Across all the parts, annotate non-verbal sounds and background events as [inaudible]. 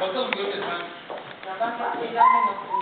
Bakalım göreceğiz. Ya ben çok eğlenmem aslında.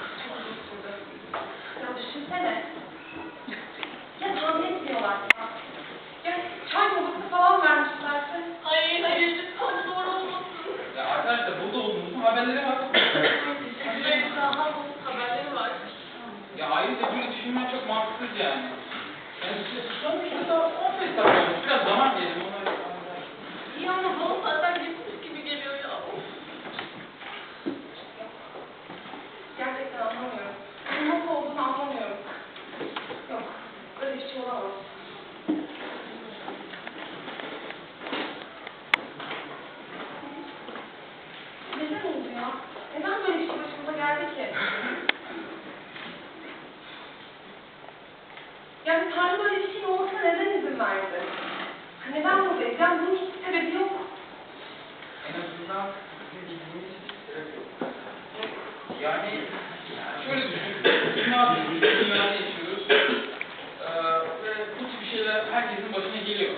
çok mantıksız yani. Yani sonuçta da 15 dakika olmuş. Biraz zaman verelim onları. İyi ama bana Yani şöyle düşün. Dünya bir dünyada yaşıyoruz. Ee, ve bu tip şeyler herkesin başına geliyor.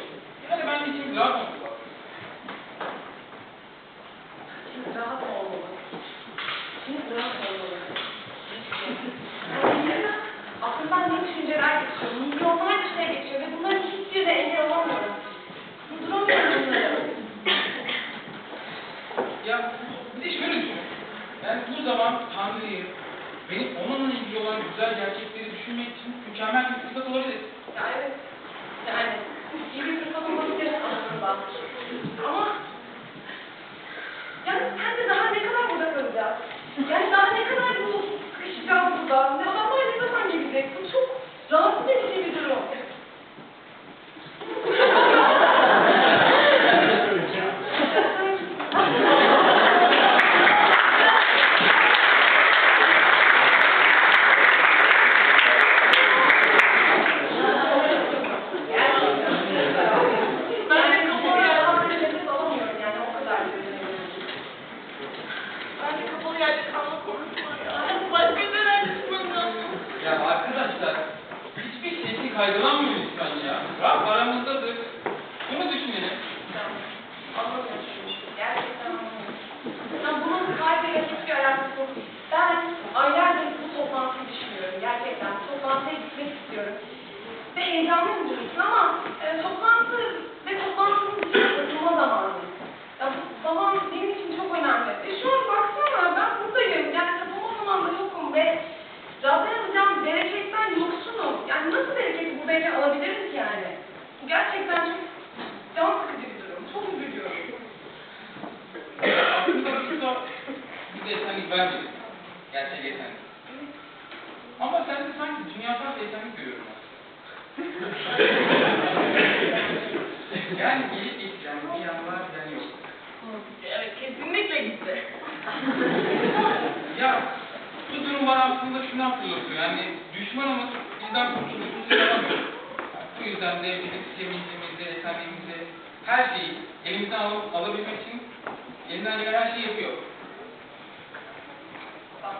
Yani bence için rahat olmak. Şimdi rahat olmalı. Şimdi rahat olmalı. [laughs] Aklımdan ne düşünceler geçiyor, milyonlarca şey geçiyor ve bunların hiçbiri de engel olamıyorum. Durduramıyorum bunları. Ya bir de şöyle düşün. Yani bu zaman Tanrı'yı benim onunla ilgili olan güzel gerçekleri düşünmek için mükemmel bir fırsat olabilir. Ya yani iyi bir fırsat olabilir aslında. Ama yani sence daha ne kadar burada kalacağız? Yani daha ne kadar bu sıkışacağız burada? Ne adamlar ne zaman gelecek? Bu çok rahatsız edici bir durum. Ben de kapalı yerden nefes alamıyorum yani o kadar. Bence kapalı yerde kalmak korkusu ya. Başka bir yere çıkmam lazım. Ya arkadaşlar hiçbir şeysi kaygılanmıyor lütfen ya. Rab aramızdadır. Bunu düşünelim. Bunun kaybıyla hiçbir alakası yok. Ben aylardır bu toplantıyı düşünüyorum. Gerçekten bu toplantıya gitmek istiyorum. Ve heyecanlıyım için ama e, toplantı ve toplantının dışında katılma zamanı. Ya bu zaman benim için çok önemli. E şu an baksana ben buradayım. Yani katılma zamanında yokum ve Rab'den alacağım bereketten yoksunum. Yani nasıl bereketi bu beni alabilirim ki yani? Bu gerçekten çok can sıkıcı bir durum. Çok üzülüyorum. Aslında burada bir de esenlik vermedik. Gerçek esenlik. Ama sen de sanki dünyasal bir esenlik görüyorum aslında. yani gelip geçeceğim bir yanlar falan yok. Evet kesinlikle gitti. Ya bu durum bana aslında şunu hatırlatıyor. Yani düşmanımız bizden kurtuluşumuzu sağlamıyor. Bu yüzden de bizim sevincimizi, esenliğimizi, her şeyi elimizden al alabilmek için elinden gelen her şeyi yapıyor. Bak,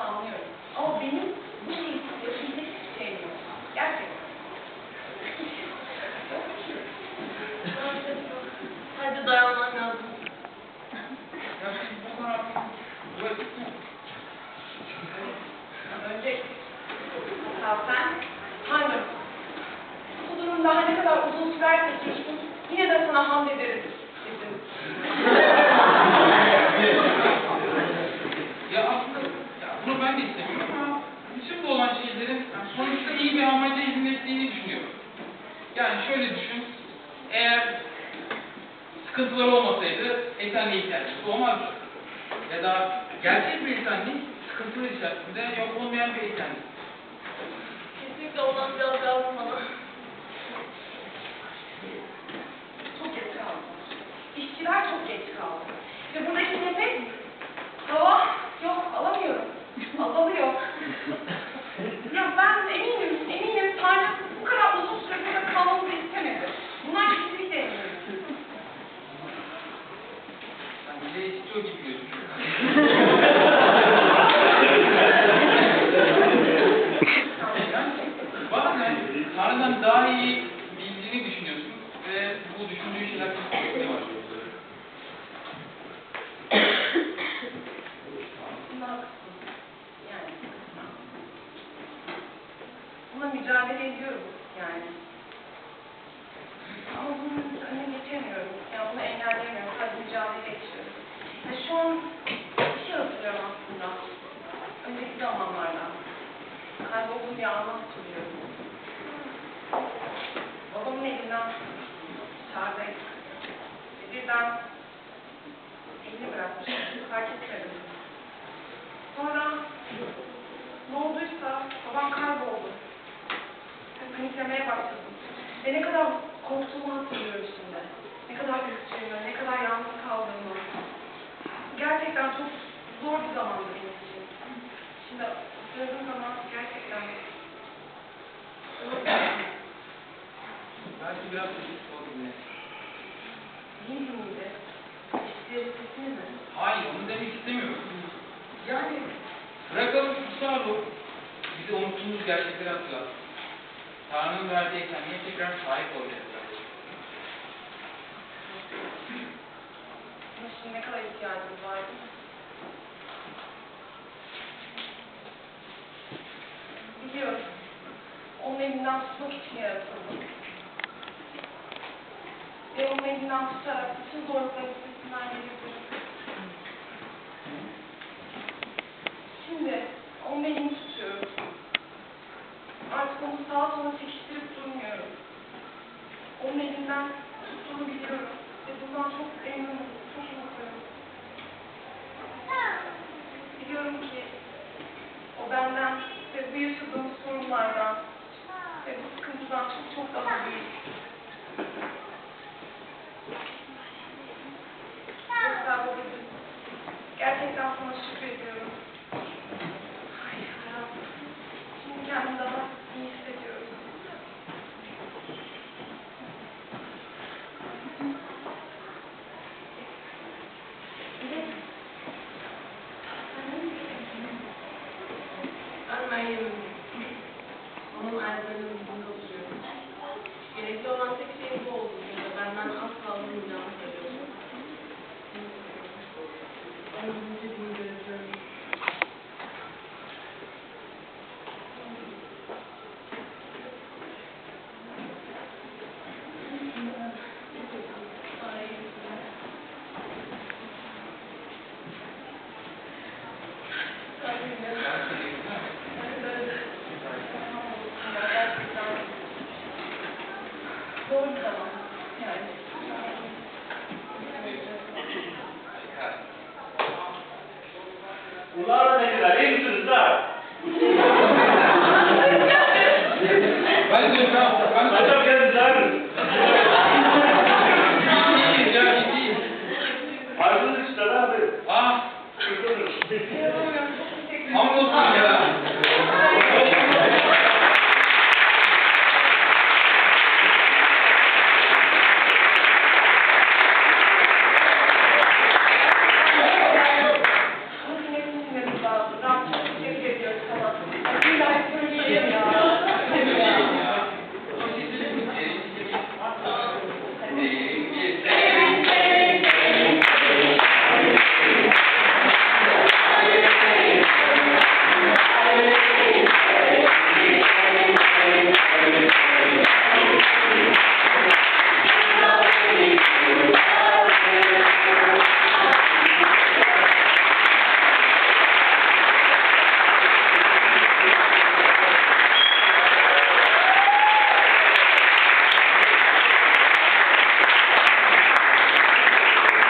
anlıyorum. Ama benim bu şeyi yapabilecek hiçbir şeyim yok. Gerçekten. Hadi dayanman lazım. Ya biz bu kadar dua ettik mi? Önce ya sen, Tanrım, bu durum daha ne kadar uzun sürerse sürsün, yine de sana hamd ederiz dedim. Ya aslında ya bunu ben de istemiyorum ama bütün bu olan şeylerin yani sonuçta iyi bir amaca hizmet ettiğini düşünüyorum. Yani şöyle düşün, eğer sıkıntıları olmasaydı esenliğe ihtiyacımız olmazdı. Ya da gerçek bir esenlik sıkıntılı içerisinde yok olmayan bir esenlik. Kesinlikle ondan biraz lazım bana. Çok geç kaldı. İşçiler çok geç kaldı. Ve buradaki nefes, hava yok alamıyorum. Azalıyor. [laughs] ya ben eminim Tanrı bu kadar uzun süre burada kalmamızı istemedi. Bunlar kesinlikle eminim. Sen bize istiyor gibi gözüküyor. Yani bazen Tanrı'dan daha iyi bildiğini düşünüyorsun ve bu düşündüğün şeyler çok korkmaya başlıyor. Bunda haklısın. Yani. Buna mücadele ediyorum yani. Ama bunun önüne geçemiyorum. Yani bunu engelleyemiyorum. Sadece mücadele ediyorum. Ya şu an bir şey hatırlıyorum aslında. Önceki zamanlardan. Kaybolduğum bir anı hatırlıyorum. Babamın elinden dışarıdaydık. Ve birden elini bırakmış. Fark etmedim. Sonra ne olduysa babam kayboldu. Ben paniklemeye başladım. Ve ne kadar korktuğumu hatırlıyorum şimdi. Ne kadar üzüldüğümü, ne kadar yalnız kaldığımı. Gerçekten çok zor bir zamandı benim için. Şimdi hatırladığım zaman gerçekten. Belki biraz çocuk olabilir. Değil miydi? İşleri sesini mi? Hayır, onu demek istemiyorum. Yani bırakalım kutsal ruh bize unuttuğumuz gerçekleri hatırlat. Tanrı'nın verdiği esenliğe tekrar sahip olacağız. Ama şimdi ne kadar ihtiyacımız var Biliyorum. Onun elinden tutmak için yaratıldım. Ve onun elinden tutarak bütün zorlukların üstesinden gelebilirim. Şimdi onun elini tutuyorum. Artık onu sağa sola çekiştirip durmuyorum. Onun elinden tuttuğunu biliyorum. Ve bundan çok memnunum, çok mutluyum. Biliyorum ki o benden ve bu yaşadığım sorunlardan ve bu sıkıntıdan çok çok daha büyük. Gerçekten sana. Ay Ferhat, şimdi kendimi daha iyi hissediyorum. Ben Meryem'im. Onun உதாரணத்துக்கு arrange இருந்தா Thank you.